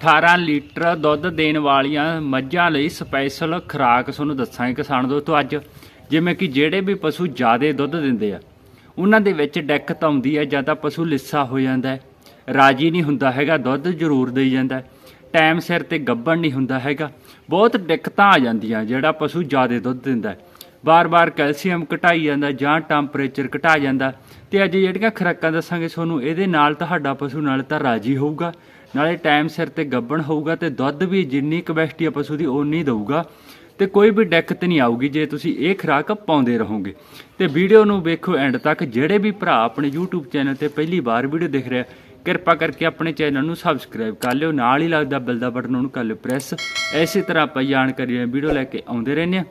18 litre ਦੁੱਧ ਦੇਣ ਵਾਲੀਆਂ ਮੱਝਾਂ ਲਈ ਸਪੈਸ਼ਲ ਖੁਰਾਕ ਤੁਹਾਨੂੰ ਦੱਸਾਂਗੇ ਕਿਸਾਨ ਦੋਸਤੋ ਅੱਜ, ਜਿਵੇਂ ਕਿ ਜਿਹੜੇ ਵੀ ਪਸ਼ੂ ਜ਼ਿਆਦਾ ਦੁੱਧ ਦਿੰਦੇ ਆ, ਉਹਨਾਂ ਦੇ ਵਿੱਚ ਦਿੱਕਤ ਆਉਂਦੀ ਹੈ ਜਾਂ ਤਾਂ ਪਸ਼ੂ ਲਿੱਸਾ ਹੋ ਜਾਂਦਾ ਹੈ, ਰਾਜੀ ਨਹੀਂ ਹੁੰਦਾ ਹੈਗਾ, ਦੁੱਧ ਜ਼ਰੂਰ ਦੇਈ ਜਾਂਦਾ ਟਾਈਮ ਸਿਰ ਤੇ ਗੱਭਣ ਨਹੀਂ ਹੁੰਦਾ ਹੈਗਾ, ਬਹੁਤ ਦਿੱਕਤਾਂ ਆ ਜਾਂਦੀਆਂ ਜਿਹੜਾ ਪਸ਼ੂ ਜ਼ਿਆਦਾ ਦੁੱਧ ਦਿੰਦਾ ਹੈ। ਬਾਰ-ਬਾਰ ਕੈਲਸ਼ੀਅਮ ਘਟਾਈ ਜਾਂਦਾ, ਜਾਂ ਟੈਂਪਰੇਚਰ ਘਟਾ ਜਾਂਦਾ, ਤੇ ਅੱਜ ਜਿਹੜੀਆਂ ਖੁਰਾਕਾਂ ਦੱਸਾਂਗੇ ਤੁਹਾਨੂੰ, ਇਹਦੇ ਨਾਲ ਤੁਹਾਡਾ ਪਸ਼ੂ ਨਾਲ ਤਾਂ ਰਾਜੀ ਹੋਊਗਾ। ਨਾਲੇ ਟਾਈਮ ਸਿਰ ਤੇ ਗੱਬਣ ਹੋਊਗਾ ਤੇ ਦੁੱਧ ਵੀ ਜਿੰਨੀ ਕਪੈਸਿਟੀ ਆ ਪਸ਼ੂ ਦੀ ਓਨੀ ਦਊਗਾ। ਤੇ ਕੋਈ ਵੀ ਦਿੱਕਤ ਨਹੀਂ ਆਊਗੀ ਜੇ ਤੁਸੀਂ ਇਹ ਖੁਰਾਕ ਪਾਉਂਦੇ ਰਹੋਗੇ। ਤੇ ਵੀਡੀਓ ਨੂੰ ਵੇਖੋ ਐਂਡ ਤੱਕ, ਜਿਹੜੇ ਵੀ ਭਰਾ ਆਪਣੇ YouTube ਚੈਨਲ ਤੇ ਪਹਿਲੀ ਵਾਰ ਵੀਡੀਓ ਦੇਖ ਰਿਹਾ ਕਿਰਪਾ ਕਰਕੇ ਆਪਣੇ ਚੈਨਲ ਨੂੰ ਸਬਸਕ੍ਰਾਈਬ ਕਰ ਲਿਓ। ਨਾਲ ਹੀ ਲੱਗਦਾ ਬਿੱਲ ਦਾ ਬਟਨ ਉਹਨੂੰ ਕਰ ਲਿਓ ਪ੍ਰੈਸ। ਐਸੀ ਤਰ੍ਹਾਂ ਆਪਾਂ ਜਾਣਕਾਰੀ ਵੀਡੀਓ ਲੈ ਕੇ ਆਉਂਦੇ ਰਹਿੰਦੇ ਹਾਂ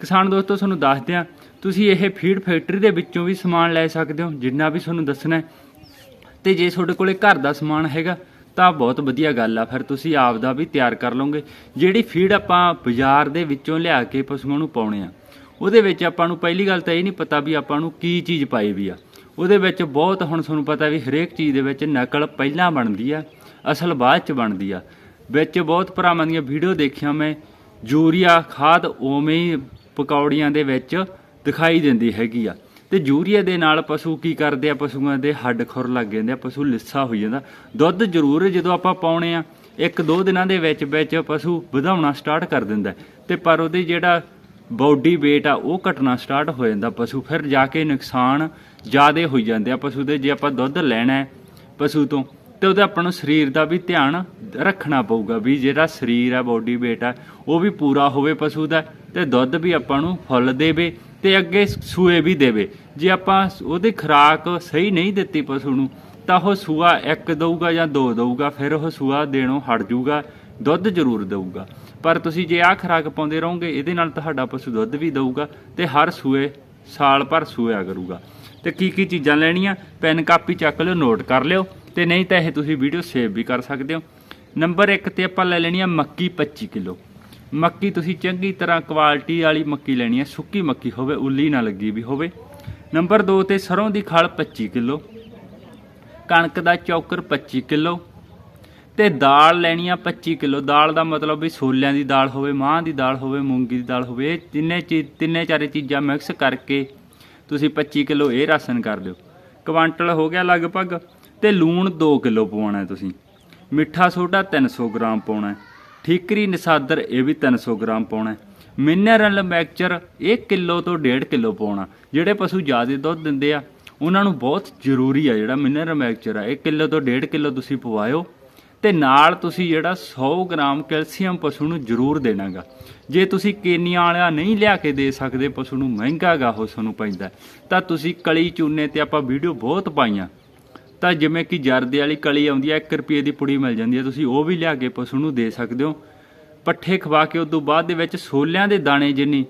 ਕਿਸਾਨ ਦੋਸਤੋ, ਤੁਹਾਨੂੰ ਦੱਸਦੇ ਹਾਂ ਤੁਸੀਂ ਇਹ ਫੀਡ ਫੈਕਟਰੀ ਦੇ ਵਿੱਚੋਂ ਵੀ ਸਮਾਨ ਲੈ ਸਕਦੇ ਹੋ, ਜਿੰਨਾ ਵੀ ਤੁਹਾਨੂੰ ਦੱਸਣਾ ਹੈ। ਤੇ ਜੇ ਤੁਹਾਡੇ ਕੋਲੇ ਘਰ ਦਾ ਸਮਾਨ ਹੈਗਾ ਤਾਂ ਬਹੁਤ ਵਧੀਆ ਗੱਲ ਆ। ਫਿਰ ਤੁਸੀਂ ਆਪ ਦਾ ਵੀ ਤਿਆਰ ਕਰ ਲਓਗੇ। ਜਿਹੜੀ ਫੀਡ ਆਪਾਂ ਬਾਜ਼ਾਰ ਦੇ ਵਿੱਚੋਂ ਲਿਆ ਕੇ ਪਸ਼ੂਆਂ ਨੂੰ ਪਾਉਣੇ ਆ, ਉਹਦੇ ਵਿੱਚ ਆਪਾਂ ਨੂੰ ਪਹਿਲੀ ਗੱਲ ਤਾਂ ਇਹ ਨਹੀਂ ਪਤਾ ਵੀ ਆਪਾਂ ਨੂੰ ਕੀ ਚੀਜ਼ ਪਾਈ ਵੀ ਆ। ਉਹਦੇ ਵਿੱਚ ਬਹੁਤ ਹੁਣ ਤੁਹਾਨੂੰ ਪਤਾ ਵੀ ਹਰੇਕ ਚੀਜ਼ ਦੇ ਵਿੱਚ ਨਕਲ ਪਹਿਲਾਂ ਬਣਦੀ ਆ, ਅਸਲ ਬਾਅਦ ਚ ਬਣਦੀ ਆ। ਵਿੱਚ ਬਹੁਤ ਭਰਾਵਾਂ ਦੀਆਂ ਵੀਡੀਓ ਦੇਖਿਆ ਮੈਂ, ਯੂਰੀਆ, ਖਾਦ ਉਵੇਂ ਹੀ ਪਕੌੜੀਆਂ ਦੇ ਵਿੱਚ ਦਿਖਾਈ ਦਿੰਦੀ ਹੈਗੀ ਆ। ਤੇ ਯੂਰੀਆ ਦੇ ਨਾਲ ਪਸ਼ੂ ਕੀ ਕਰਦੇ ਆ? ਪਸ਼ੂਆਂ ਦੇ ਹੱਡ ਖੁਰ ਲੱਗ ਜਾਂਦੇ ਆ, ਪਸ਼ੂ ਲਿੱਸਾ ਹੋ ਜਾਂਦਾ। ਦੁੱਧ ਜ਼ਰੂਰ ਜਦੋਂ ਆਪਾਂ ਪਾਉਣੇ ਆ, ਇੱਕ ਦੋ ਦਿਨਾਂ ਦੇ ਵਿੱਚ ਵਿੱਚ ਪਸ਼ੂ ਵਧਾਉਣਾ ਸਟਾਰਟ ਕਰ ਦਿੰਦਾ ਹੈ। ਤੇ ਪਰ ਉਹਦੇ ਜਿਹੜਾ ਬਾਡੀ weight ਆ, ਉਹ ਘਟਣਾ ਸਟਾਰਟ ਹੋ ਜਾਂਦਾ ਪਸ਼ੂ। ਫਿਰ ਜਾ ਕੇ ਨੁਕਸਾਨ ਜ਼ਿਆਦੇ ਹੋਈ ਜਾਂਦੇ ਆ ਪਸ਼ੂ ਦੇ। ਜੇ ਆਪਾਂ ਦੁੱਧ ਲੈਣਾ ਪਸ਼ੂ ਤੋਂ, ਤੇ ਉਹਦਾ ਆਪਾਂ ਨੂੰ ਸਰੀਰ ਦਾ ਵੀ ਧਿਆਨ ਰੱਖਣਾ ਪਊਗਾ ਵੀ ਜਿਹੜਾ ਸਰੀਰ ਆ, ਬਾਡੀ weight ਆ, ਉਹ ਵੀ ਪੂਰਾ ਹੋਵੇ ਪਸ਼ੂ ਦਾ। ਤੇ ਦੁੱਧ ਵੀ ਆਪਾਂ ਨੂੰ ਫੁੱਲ ਦੇਵੇ। ਤੇ ਅੱਗੇ ਸੂਏ ਵੀ ਦੇਵੇ। ਜੇ ਆਪਾਂ ਉਹਦੀ ਖੁਰਾਕ ਸਹੀ ਨਹੀਂ ਦਿੱਤੀ ਪਸ਼ੂ ਨੂੰ, ਤਾਂ ਉਹ ਸੂਆ ਇੱਕ ਦਊਗਾ ਜਾਂ ਦੋ ਦਊਗਾ, ਫਿਰ ਉਹ ਸੂਆ ਦੇਣੋਂ ਹਟ ਜਾਊਗਾ ਦੁੱਧ ਜ਼ਰੂਰ ਦਊਗਾ। ਪਰ ਤੁਸੀਂ ਜੇ ਆਹ ਖੁਰਾਕ ਪਾਉਂਦੇ ਰਹੋਗੇ, ਇਹਦੇ ਨਾਲ ਤੁਹਾਡਾ ਪਸ਼ੂ ਦੁੱਧ ਵੀ ਦਊਗਾ ਤੇ ਹਰ ਸੂਏ, ਸਾਲ ਭਰ ਸੂਆ ਕਰੂਗਾ। ਤੇ ਕੀ ਕੀ ਚੀਜ਼ਾਂ ਲੈਣੀਆਂ? ਪੈਨ ਕਾਪੀ ਚੱਕ ਲਿਓ, ਨੋਟ ਕਰ ਲਿਓ, ਤੇ ਨਹੀਂ ਤਾਂ ਇਹ ਤੁਸੀਂ ਵੀਡੀਓ ਸੇਵ ਵੀ ਕਰ ਸਕਦੇ ਹੋ। ਨੰਬਰ 1 ਤੇ ਆਪਾਂ ਲੈ ਲੈਣੀ ਆ ਮੱਕੀ 25 ਕਿਲੋ। ਮੱਕੀ ਤੁਸੀਂ ਚੰਗੀ ਤਰ੍ਹਾਂ ਕੁਆਲਿਟੀ ਵਾਲੀ ਮੱਕੀ ਲੈਣੀ ਹੈ, ਸੁੱਕੀ ਮੱਕੀ ਹੋਵੇ, ਉੱਲੀ ਨਾ ਲੱਗੀ ਵੀ ਹੋਵੇ। ਨੰਬਰ 2 ਤੇ ਸਰੋਂ ਦੀ ਖਲ 25 ਕਿਲੋ, ਕਣਕ ਦਾ ਚੌਕਰ 25 ਕਿਲੋ ਤੇ ਦਾਲ ਲੈਣੀ ਆ 25 ਕਿਲੋ। ਦਾਲ ਦਾ ਮਤਲਬ ਵੀ ਛੋਲਿਆਂ ਦੀ ਦਾਲ ਹੋਵੇ, ਮਾਂਹ ਦੀ ਦਾਲ ਹੋਵੇ, ਮੂੰਗੀ ਦੀ ਦਾਲ ਹੋਵੇ, ਇਹ ਤਿੰਨੇ ਚੀਜ਼ ਤਿੰਨੇ ਚਾਰੇ ਚੀਜ਼ਾਂ ਮਿਕਸ ਕਰਕੇ ਤੁਸੀਂ 25 ਕਿਲੋ ਇਹ ਰਾਸ਼ਨ ਕਰ ਦਿਓ। ਕੁਆਂਟਲ ਹੋ ਗਿਆ ਲਗਭਗ ਤੇ ਲੂਣ 2 ਕਿਲੋ ਪਵਾਉਣਾ ਤੁਸੀਂ। ਮਿੱਠਾ ਸੋਡਾ 300 ਗ੍ਰਾਮ ਪਾਉਣਾ ਠੀਕਰੀ ਨਸਾਦਰ ਇਹ ਵੀ 300 ਗ੍ਰਾਮ ਪਾਉਣਾ ਮਿਨਰਲ ਮੈਕਚਰ ਇਹ ਕਿਲੋ ਤੋਂ 1.5 ਕਿਲੋ ਪਾਉਣਾ। ਜਿਹੜੇ ਪਸ਼ੂ ਜ਼ਿਆਦਾ ਦੁੱਧ ਦਿੰਦੇ ਆ, ਉਹਨਾਂ ਨੂੰ ਬਹੁਤ ਜ਼ਰੂਰੀ ਆ ਜਿਹੜਾ ਮਿਨਰਲ ਮੈਕਚਰ ਆ। ਇਹ ਕਿਲੋ ਤੋਂ 1.5 ਕਿਲੋ ਤੁਸੀਂ ਪਵਾਇਓ ਤੇ ਨਾਲ ਤੁਸੀਂ ਜਿਹੜਾ 100 ਗ੍ਰਾਮ ਕੈਲਸ਼ੀਅਮ ਪਸ਼ੂ ਨੂੰ ਜ਼ਰੂਰ ਦੇਣਾਗਾ। ਜੇ ਤੁਸੀਂ ਕੇਨੀਆਂ ਵਾਲਾ ਨਹੀਂ ਲਿਆ ਕੇ ਦੇ ਸਕਦੇ, ਪਸ਼ੂ ਨੂੰ ਮਹਿੰਗਾਗਾ ਉਹ ਤੁਹਾਨੂੰ ਪੈਂਦਾ। ਤਾਂ ਤੁਸੀਂ ਕਲੀ ਚੂਨੇ ਤੇ ਆਪਾਂ ਵੀਡੀਓ ਬਹੁਤ ਪਾਈਆਂ। ਤਾਂ ਜਿਵੇਂ ਕਿ ਜਰਦੇ ਵਾਲੀ ਕਲੀ ਆਉਂਦੀ ਹੈ 1 ਰੁਪਏ ਦੀ ਪੁੜੀ ਮਿਲ ਜਾਂਦੀ ਹੈ, ਤੁਸੀਂ ਉਹ ਵੀ ਲਿਆ ਕੇ ਪਸ਼ੂ ਨੂੰ ਦੇ ਸਕਦੇ ਹੋ। ਪੱਠੇ ਖਵਾ ਕੇ ਉਸ ਤੋਂ ਬਾਅਦ ਦੇ ਵਿੱਚ ਛੋਲਿਆਂ ਦੇ ਦਾਣੇ ਜਿੰਨੀ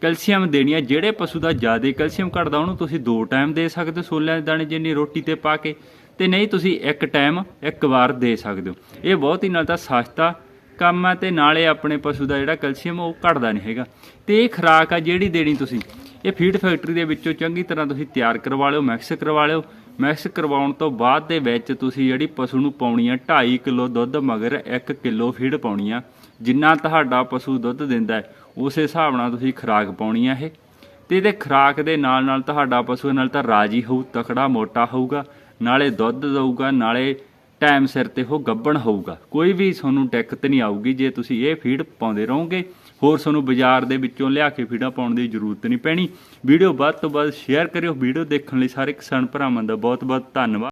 ਕੈਲਸ਼ੀਅਮ ਦੇਣੀ ਹੈ, ਜਿਹੜੇ ਪਸ਼ੂ ਦਾ ਜ਼ਿਆਦਾ ਕੈਲਸ਼ੀਅਮ ਘਟਦਾ, ਉਹਨੂੰ ਤੁਸੀਂ ਦੋ ਟਾਈਮ ਦੇ ਸਕਦੇ ਹੋ ਸੋਲਿਆਂ ਦੇ ਦਾਣੇ ਜਿੰਨੀ ਰੋਟੀ ਤੇ ਪਾ ਕੇ। ਤੇ ਨਹੀਂ, ਤੁਸੀਂ ਇੱਕ ਟਾਈਮ ਇੱਕ ਵਾਰ ਦੇ ਸਕਦੇ ਹੋ। ਇਹ ਬਹੁਤ ਹੀ ਨਾਲ ਤਾਂ ਸਸਤਾ ਕੰਮ ਹੈ ਤੇ ਨਾਲੇ ਆਪਣੇ ਪਸ਼ੂ ਦਾ ਜਿਹੜਾ ਕੈਲਸ਼ੀਅਮ, ਉਹ ਘਟਦਾ ਨਹੀਂ ਹੈਗਾ। ਤੇ ਇਹ ਖੁਰਾਕ ਆ ਜਿਹੜੀ ਦੇਣੀ ਤੁਸੀਂ। ਇਹ ਫੀਡ ਫੈਕਟਰੀ ਦੇ ਵਿੱਚੋਂ ਚੰਗੀ ਤਰ੍ਹਾਂ ਤੁਸੀਂ ਤਿਆਰ ਕਰਵਾ ਲਿਓ, ਮਿਕਸ ਕਰਵਾ ਲਿਓ। ਮਿਕਸ ਕਰਵਾਉਣ ਤੋਂ ਬਾਅਦ ਦੇ ਵਿੱਚ ਤੁਸੀਂ ਜਿਹੜੀ ਪਸ਼ੂ ਨੂੰ ਪਾਉਣੀ ਆ 2.5 ਕਿਲੋ ਦੁੱਧ ਮਗਰ 1 ਕਿਲੋ ਫੀਡ ਪਾਉਣੀ ਆ, ਜਿੰਨਾ ਤੁਹਾਡਾ ਪਸ਼ੂ ਦੁੱਧ ਦਿੰਦਾ ਹੈ, ਉਸੇ ਹਿਸਾਬ ਨਾਲ ਤੁਸੀਂ ਖੁਰਾਕ ਪਾਉਣੀ ਆ ਇਹ। ਤੇ ਇਹਦੇ ਖੁਰਾਕ ਦੇ ਨਾਲ ਨਾਲ ਤੁਹਾਡਾ ਪਸ਼ੂ ਨਾਲ ਤਾਂ ਰਾਜੀ ਹੋਊ, ਤਕੜਾ ਮੋਟਾ ਹੋਊਗਾ, ਨਾਲੇ ਦੁੱਧ ਦਊਗਾ, ਨਾਲੇ ਟਾਈਮ ਸਿਰ ਤੇ ਉਹ ਗੱਬਣ ਹੋਊਗਾ। ਕੋਈ ਵੀ ਤੁਹਾਨੂੰ ਦਿੱਕਤ ਨਹੀਂ ਆਊਗੀ, ਜੇ ਤੁਸੀਂ ਇਹ ਫੀਡ ਪਾਉਂਦੇ ਰਹੋਗੇ ਹੋਰ ਤੁਹਾਨੂੰ ਬਾਜ਼ਾਰ ਦੇ ਵਿੱਚੋਂ ਲਿਆ ਕੇ ਫੀਡਾਂ ਪਾਉਣ ਦੀ ਜ਼ਰੂਰਤ ਨਹੀਂ ਪੈਣੀ। ਵੀਡੀਓ ਵੱਧ ਤੋਂ ਵੱਧ ਸ਼ੇਅਰ ਕਰਿਓ। ਵੀਡੀਓ ਦੇਖਣ ਲਈ ਸਾਰੇ ਕਿਸਾਨ ਭਰਾਵਾਂ ਦਾ ਬਹੁਤ ਬਹੁਤ ਧੰਨਵਾਦ।